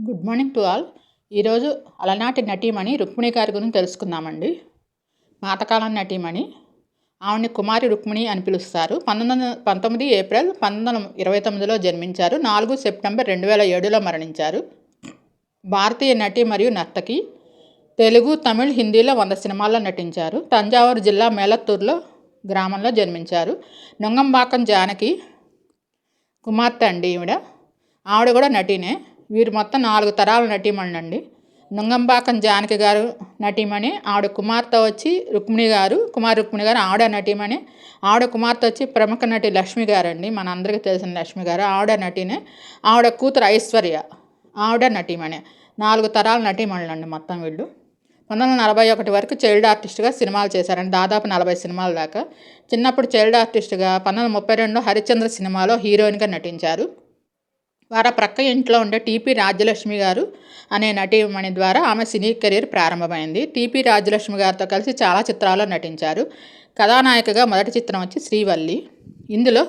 Good morning to all. ఈరోజు అలనాటి నటీమణి రుక్మిణి గారి గురించి తెలుసుకుందామండి. పాతకాలం నటీమణి. ఆవిడని కుమారి రుక్మిణి అని పిలుస్తారు. పంతొమ్మిది వందల పంతొమ్మిది ఏప్రిల్ పంతొమ్మిది వందల ఇరవై తొమ్మిదిలో జన్మించారు. నాలుగు సెప్టెంబర్ రెండు వేల ఏడులో మరణించారు. భారతీయ నటి మరియు నర్తకి. తెలుగు తమిళ్ హిందీలో వంద సినిమాల్లో నటించారు. తంజావూరు జిల్లా మేలత్తూరులో గ్రామంలో జన్మించారు. నొంగంబాకం జానకి కుమార్తె అండి ఈవిడ. ఆవిడ కూడా నటీనే. వీరు మొత్తం నాలుగు తరాల నటీమణి అండి నుంగంబాకం జానకి గారు నటీమణి ఆవిడ కుమార్తె వచ్చి రుక్మిణి గారు కుమార్ రుక్మిణి గారు ఆవిడ నటీమణి ఆవిడ కుమార్తె వచ్చి ప్రముఖ నటి లక్ష్మి గారండి మనందరికీ మన అందరికీ తెలిసిన లక్ష్మి గారు ఆవిడ నటీనే ఆవిడ కూతురు ఐశ్వర్య ఆవిడ నటీమణి. నాలుగు తరాల నటీమణులండి మొత్తం వీళ్ళు. పంతొమ్మిది వందల నలభై ఒకటి వరకు చైల్డ్ ఆర్టిస్ట్గా సినిమాలు చేశారండి దాదాపు నలభై సినిమాల దాకా. చిన్నప్పుడు చైల్డ్ ఆర్టిస్ట్గా పంతొమ్మిది వందల ముప్పై రెండులో హరిశ్చంద్ర సినిమాలో హీరోయిన్గా నటించారు. వారి ప్రక్క ఇంట్లో ఉండే టీపీ రాజ్యలక్ష్మి గారు అనే నటీమణి ద్వారా ఆమె సినీ కెరీర్ ప్రారంభమైంది. టీపీ రాజ్యలక్ష్మి గారితో కలిసి చాలా చిత్రాల్లో నటించారు. కథానాయికగా మొదటి చిత్రం వచ్చి శ్రీవల్లి. ఇందులో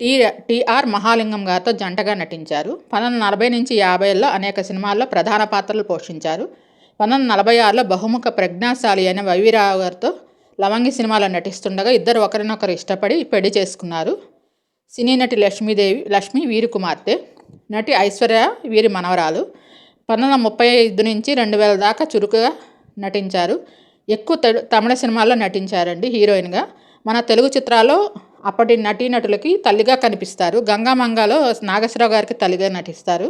టీ టీఆర్ మహాలింగం గారితో జంటగా నటించారు. పంతొమ్మిది నలభై నుంచి యాభైలో అనేక సినిమాల్లో ప్రధాన పాత్రలు పోషించారు. పంతొమ్మిది నలభై ఆరులో బహుముఖ ప్రజ్ఞాశాలి అయిన వైవిరావు గారితో లవంగి సినిమాలో నటిస్తుండగా ఇద్దరు ఒకరినొకరు ఇష్టపడి పెళ్ళి చేసుకున్నారు. సినీ నటి లక్ష్మీదేవి లక్ష్మి వీరు కుమార్తె నటి ఐశ్వర్య వీరి మనవరాలు. పంతొమ్మిది వందల ముప్పై ఐదు నుంచి రెండు వేల దాకా చురుకుగా నటించారు. ఎక్కువ తమిళ సినిమాల్లో నటించారండి హీరోయిన్గా. మన తెలుగు చిత్రాల్లో అప్పటి నటీనటులకి తల్లిగా కనిపిస్తారు. గంగామంగాలో నాగేశ్వరరావు గారికి తల్లిగా నటిస్తారు.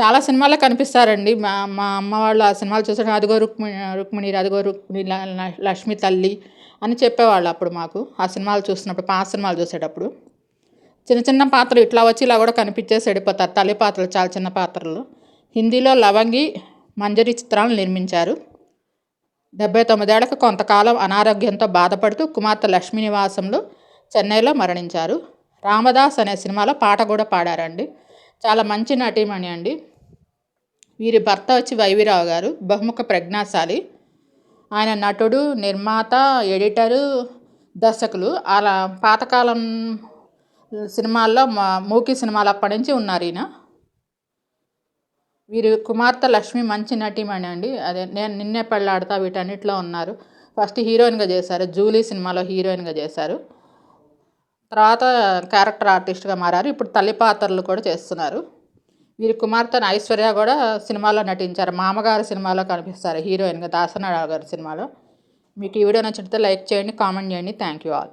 చాలా సినిమాల్లో కనిపిస్తారండి. మా మా అమ్మ వాళ్ళు ఆ సినిమాలు చూసారు అదిగో రుక్మిణి రుక్మిణి అదిగో రుక్మిణి లక్ష్మి తల్లి అని చెప్పేవాళ్ళు అప్పుడు మాకు. ఆ సినిమాలు చూసినప్పుడు పాత సినిమాలు చూసేటప్పుడు. చిన్న చిన్న పాత్రలు ఇట్లా వచ్చి ఇలా కూడా కనిపించేసి వెళ్ళిపోతారు తల్లి పాత్రలు చాలా చిన్న పాత్రలు. హిందీలో లవంగి మంజరి చిత్రాలను నిర్మించారు. డెబ్బై తొమ్మిదేళ్ళకు కొంతకాలం అనారోగ్యంతో బాధపడుతూ కుమార్తె లక్ష్మీ నివాసంలో చెన్నైలో మరణించారు. రామదాస్ అనే సినిమాలో పాట కూడా పాడారండి. చాలా మంచి నటీమణి అండి. వీరి భర్త వచ్చి వైవిరావు గారు బహుముఖ ప్రజ్ఞాశాలి. ఆయన నటుడు నిర్మాత ఎడిటరు దర్శకులు. అలా పాతకాలం సినిమాల్లో మూకీ సినిమాలు అప్పటి నుంచి ఉన్నారు ఈయన. వీరి కుమార్తె లక్ష్మి మంచి నటీమణి అండి. అదే నేను నిన్నే పెళ్ళాడతా వీటన్నిటిలో ఉన్నారు. ఫస్ట్ హీరోయిన్గా చేశారు జూలీ సినిమాలో హీరోయిన్గా చేశారు. తర్వాత క్యారెక్టర్ ఆర్టిస్ట్గా మారారు. ఇప్పుడు తల్లి పాత్రలు కూడా చేస్తున్నారు. వీరి కుమార్తె ఐశ్వర్య కూడా సినిమాలో నటించారు. మామగారు సినిమాలో కనిపిస్తారు హీరోయిన్గా దాసనారావు గారి సినిమాలో. మీకు ఈ వీడియో నచ్చితే లైక్ చేయండి కామెంట్ చేయండి. Thank you all.